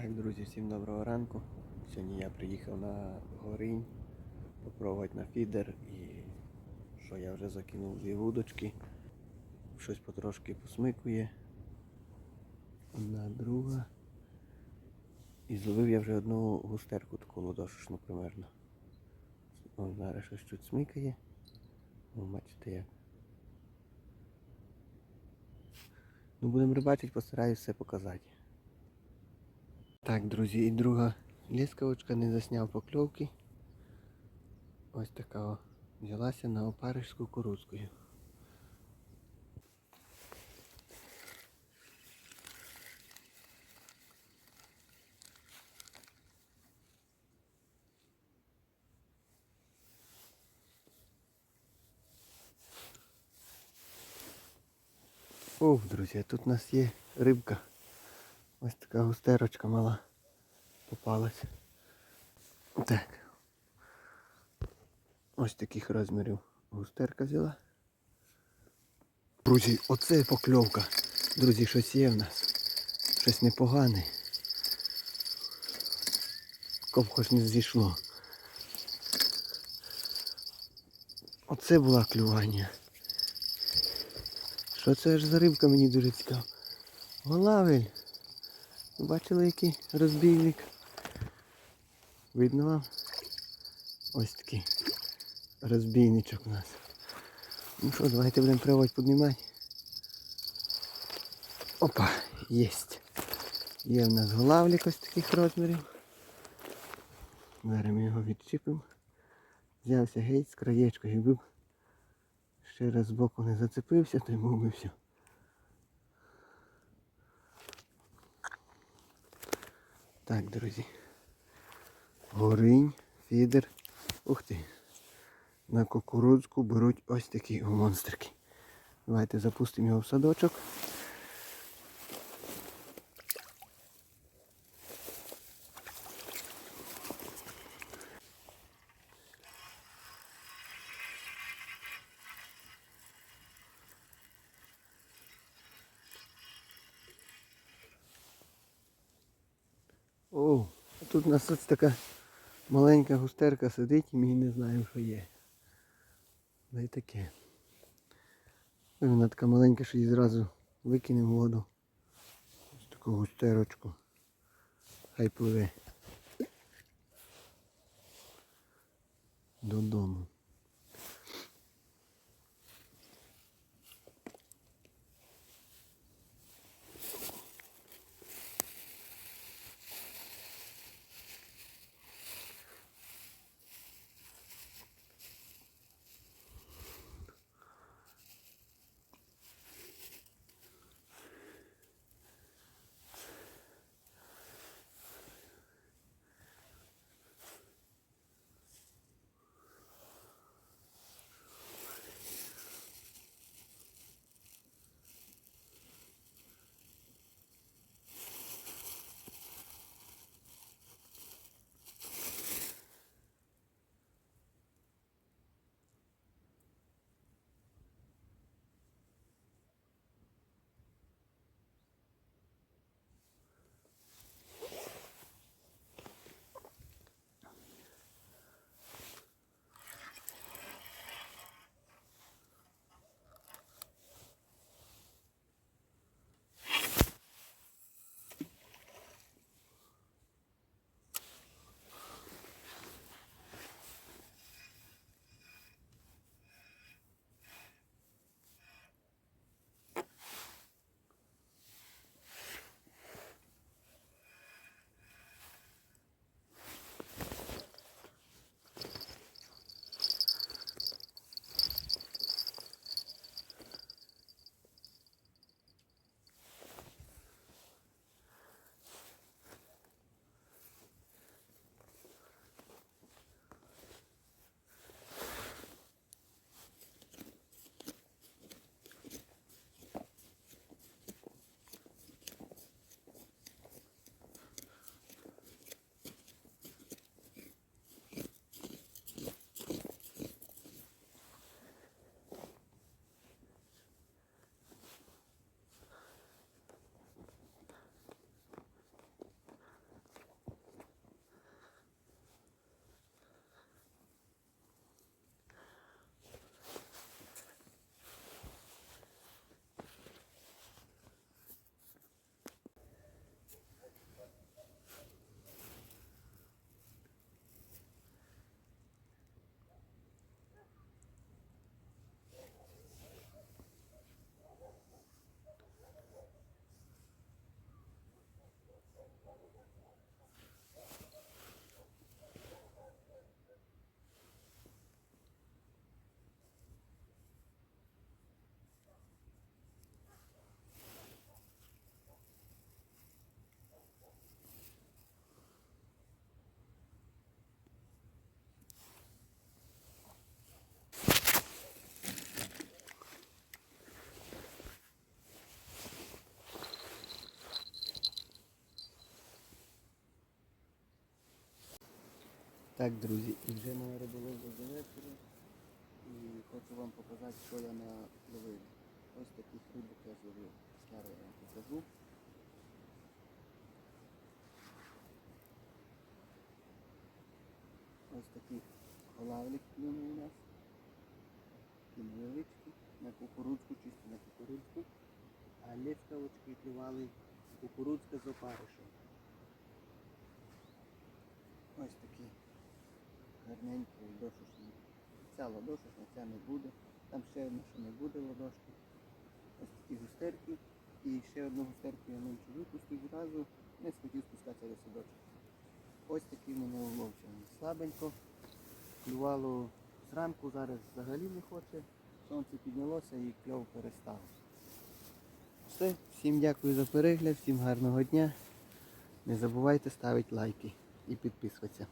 Так, друзі, всім доброго ранку. Сьогодні я приїхав на Горинь попробувати на фідер і що я вже закинув дві вудочки. Щось потрошки посмикує. Одна друга. І зловив я вже одну густерку таку ладошечну примерно. Ось зараз щось тут смикає. О, бачите як. Ну будемо рибачити, постараюсь все показати. Так, друзі, і друга ліскавочка не засняв покльовки. Ось така о, взялася на опариш з кукурудзкою. Друзі, тут у нас є рибка. Ось така густерочка мала попалась. Так. Ось таких розмірів густерка взяла. Друзі, оце покльовка. Друзі, щось є в нас. Щось непогане. Коп хоч не зійшло. Оце була клювання. Що це аж за рибка мені дуже цікаво. Голавель. Бачили який розбійник? Видно вам? Ось такий розбійничок у нас. Ну що, давайте будемо пробувати піднімати. Опа, єсть. Є в нас голавлік ось таких розмірів. Зараз ми його відчіпимо. Взявся геть з краєчка, якби ще раз збоку не зацепився, то й був би все. Так, друзі. Горинь, фідер. Ух ти. На кукурудзку беруть ось такі монстрики. Давайте запустимо його в садочок. О, тут у нас ось така маленька густерка сидить і ми не знаємо, що є. Да й таке. Вона така маленька, що її зразу викинемо воду. Ось таку густерочку. Хай пливе. Додому. Так, друзі, вже моя риболовля завершена. І хочу вам показати, що я наловив. Ось таких рибок я зловив. Зараз я вам покажу. Ось такі голавлик клюнув у нас. Такі невеличкі, на кукурудзку, чисто на кукурудзку. А лескавочки клювали кукурудзка з опаришем. Ось такі гарненькі ладошечні. Ця ладошечна, ця не буде. Там ще одна, що не буде ладошки. Ось такі густерки. І ще одну густерку я ночі випустив зразу, не схотів спускатися до садочка. Ось такий мене улов сьогодні. Слабенько. Клювало зранку, зараз взагалі не хоче. Сонце піднялося і кльов перестав. Все, всім дякую за перегляд, всім гарного дня. Не забувайте ставити лайки і підписуватися.